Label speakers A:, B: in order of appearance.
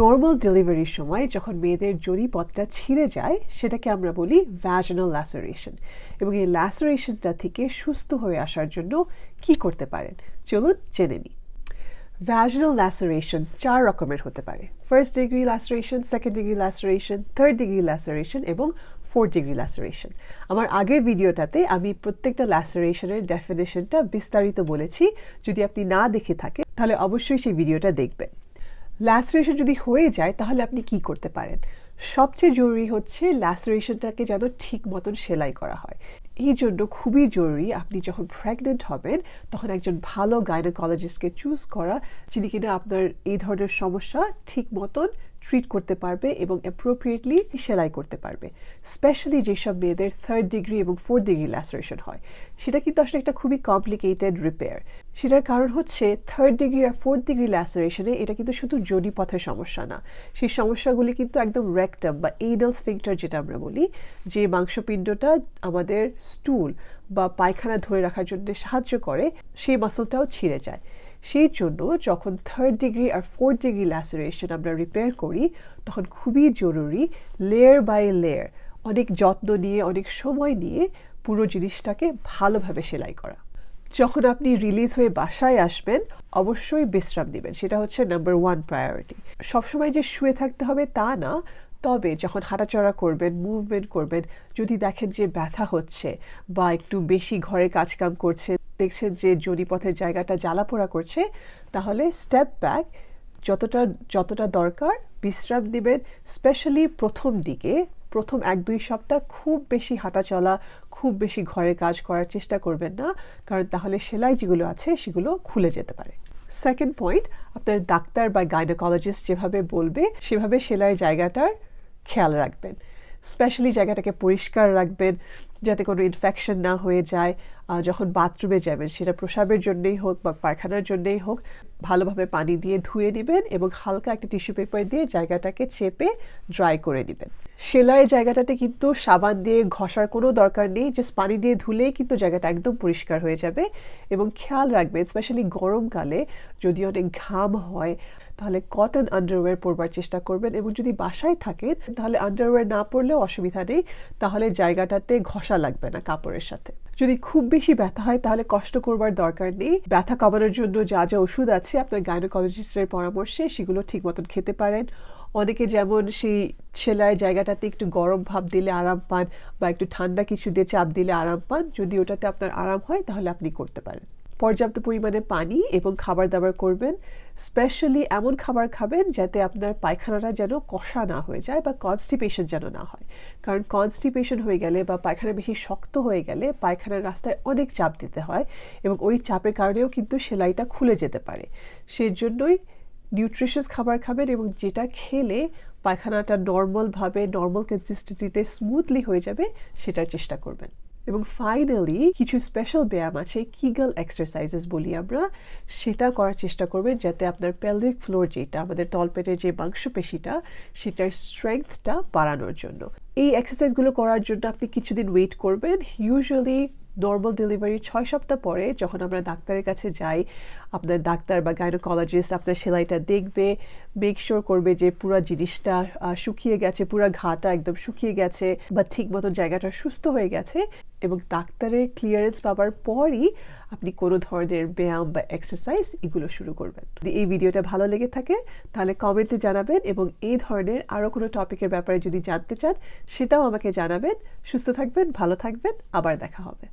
A: Normal ডেলিভারির সময় যখন মেয়েদের জড়িপথটা ছিঁড়ে যায়, সেটাকে আমরা বলি ভ্যাজনাল ল্যাসারেশন এবং এই ল্যাসারেশনটা থেকে সুস্থ হয়ে আসার জন্য কি করতে পারেন? চলুন জেনে নিই। ভ্যাজনাল ল্যাসারেশন চার রকমের হতে পারে। First degree laceration second degree laceration third degree laceration এবং ফোর্থ ডিগ্রি ল্যাসারেশন আমার আগের ভিডিওটাতে আমি প্রত্যেকটা ল্যাসারেশনের ডেফিনেশনটা বিস্তারিত বলেছি। যদি আপনি না দেখে থাকেন, তাহলে অবশ্যই সেই ভিডিওটা দেখবেন। ল্যাসারেশন যদি হয়ে যায়, তাহলে আপনি কি করতে পারেন? সবচেয়ে জরুরি হচ্ছে ল্যাসারেশনটাকে যেন ঠিক মতন সেলাই করা হয়। এই জন্য খুবই জরুরি আপনি যখন প্রেগনেন্ট হবেন, তখন একজন ভালো গাইনোকোলজিস্টকে চুজ করা, যিনি কিনা আপনার এই ধরনের সমস্যা ঠিক মতন ট্রিট করতে পারবে এবং অ্যাপ্রোপ্রিয়েটলি সেলাই করতে পারবে। স্পেশালি যেসব মেয়েদের থার্ড ডিগ্রি এবং ফোর্থ ডিগ্রি ল্যাসারেশন হয়, সেটা কিন্তু আসলে একটা খুবই কমপ্লিকেটেড রিপেয়ার সেটার কারণ হচ্ছে থার্ড ডিগ্রি আর ফোর্থ ডিগ্রি ল্যাসারেশনে এটা কিন্তু শুধু জড়িপথের সমস্যা না। সেই সমস্যাগুলি কিন্তু একদম রেকটাম বা এইডাল স্ফিংটার যেটা আমরা বলি, যে মাংসপিণ্ডটা আমাদের স্টুল বা পায়খানা ধরে রাখার জন্য সাহায্য করে, সেই মাসলটাও ছিঁড়ে যায়। সেই জন্য যখন থার্ড ডিগ্রি আর ফোর্থ ডিগ্রি ল্যাসারেশন আমরা রিপেয়ার করি, তখন খুবই জরুরি লেয়ার বাই লেয়ার অনেক যত্ন নিয়ে, অনেক সময় নিয়ে পুরো জিনিসটাকে ভালোভাবে সেলাই করা। যখন আপনি রিলিজ হয়ে বাসায় আসবেন, অবশ্যই বিশ্রাম নেবেন। সেটা হচ্ছে নাম্বার ওয়ান প্রায়োরিটি সবসময় যে শুয়ে থাকতে হবে তা না তবে যখন হাঁটাচড়া করবেন মুভমেন্ট করবেন, যদি দেখেন যে ব্যথা হচ্ছে বা একটু বেশি ঘরে কাজকাম করছে, দেখছেন যে জড়িপথের জায়গাটা জ্বালাপোড়া করছে, তাহলে স্টেপ ব্যাক যতটা যতটা দরকার বিশ্রাম দিবেন স্পেশালি প্রথম দিকে, প্রথম এক, দুই সপ্তাহ খুব বেশি হাঁটা চলা খুব বেশি ঘরে কাজ করার চেষ্টা করবেন না, কারণ তাহলে সেলাই যেগুলো আছে সেগুলো খুলে যেতে পারে। সেকেন্ড পয়েন্ট আপনার ডাক্তার বা গাইনোকোলজিস্ট যেভাবে বলবে, সেভাবে সেলাই জায়গাটার খেয়াল রাখবেন। স্পেশালি জায়গাটাকে পরিষ্কার রাখবেন যাতে কোনো ইনফেকশন না হয়ে যায় যখন বাথরুমে যাবেন, সেটা প্রসাবের জন্যেই হোক বা পায়খানার জন্যেই হোক, ভালোভাবে পানি দিয়ে ধুয়ে নেবেন এবং হালকা একটা টিস্যু পেপার দিয়ে জায়গাটাকে চেপে ড্রাই করে নেবেন। সেলাইয়ের জায়গাটাতে কিন্তু সাবান দিয়ে ঘষার কোনো দরকার নেই, জাস্ট পানি দিয়ে ধুলেই কিন্তু জায়গাটা একদম পরিষ্কার হয়ে যাবে। এবং খেয়াল রাখবেন স্পেশালি গরমকালে যদি অনেক ঘাম হয়, তাহলে কটন আন্ডারওয়্যার পরবার চেষ্টা করবেন এবং যদি বাসায় থাকেন, তাহলে আন্ডারওয়্যার না পরলেও অসুবিধা নেই, তাহলে জায়গাটাতে ঘষা লাগবে না কাপড়ের সাথে। যদি খুব বেশি ব্যথা হয়, তাহলে কষ্ট করবার দরকার নেই। ব্যথা কমানোর জন্য যা যা ওষুধ আছে, আপনার গাইনোকোলজিস্টের পরামর্শে সেগুলো ঠিক মতন খেতে পারেন। অনেকে যেমন সেই সেলাই জায়গাটাতে একটু গরম ভাব দিলে আরাম পান বা একটু ঠান্ডা কিছু দিয়ে চাপ দিলে আরাম পান। যদি ওটাতে আপনার আরাম হয়, তাহলে আপনি করতে পারেন। পর্যাপ্ত পরিমাণে পানি এবং খাবার দাবার করবেন। স্পেশালি এমন খাবার খাবেন যাতে আপনার পায়খানাটা যেন কষা না হয়ে যায় বা কনস্টিপেশন যেন না হয়। কারণ কনস্টিপেশন হয়ে গেলে বা পায়খানা বেশি শক্ত হয়ে গেলে পায়খানার রাস্তায় অনেক চাপ দিতে হয় এবং ওই চাপের কারণেও কিন্তু সেলাইটা খুলে যেতে পারে। সেজন্যই নিউট্রিশিয়াস খাবার খাবেন এবং যেটা খেলে পায়খানাটা নর্মালভাবে নর্মাল কনসিস্টেন্সিতে স্মুথলি হয়ে যাবে, সেটার চেষ্টা করবেন। এবং ফাইনালি কিছু স্পেশাল ব্যায়াম আছে কিগল এক্সারসাইজেস বলি আমরা। সেটা করার চেষ্টা করবেন যাতে আপনার পেলভিক ফ্লোর যেটা, আমাদের তলপেটের যে মাংসপেশিটা, সেটার স্ট্রেংথটা বাড়ানোর জন্য। এই এক্সারসাইজগুলো করার জন্য আপনি কিছুদিন ওয়েট করবেন। ইউজুয়ালি নর্মাল ডেলিভারি ছয় সপ্তাহ পরে যখন আমরা ডাক্তারের কাছে যাই, আপনার ডাক্তার বা গাইনোকোলজিস্ট আপনার সেলাইটা দেখবে মেক শিওর করবে যে পুরো জিনিসটা শুকিয়ে গেছে, পুরো ঘাটা একদম শুকিয়ে গেছে বা ঠিক মতো জায়গাটা সুস্থ হয়ে গেছে। এবং ডাক্তারের ক্লিয়ারেন্স পাওয়ার পরই আপনি কোনো ধরনের ব্যায়াম বা এক্সারসাইজ এগুলো শুরু করবেন। যদি এই ভিডিওটা ভালো লেগে থাকে, তাহলে কমেন্টে জানাবেন এবং এই ধরনের আরও কোনো টপিকের ব্যাপারে যদি জানতে চান, সেটাও আমাকে জানাবেন। সুস্থ থাকবেন, ভালো থাকবেন, আবার দেখা হবে।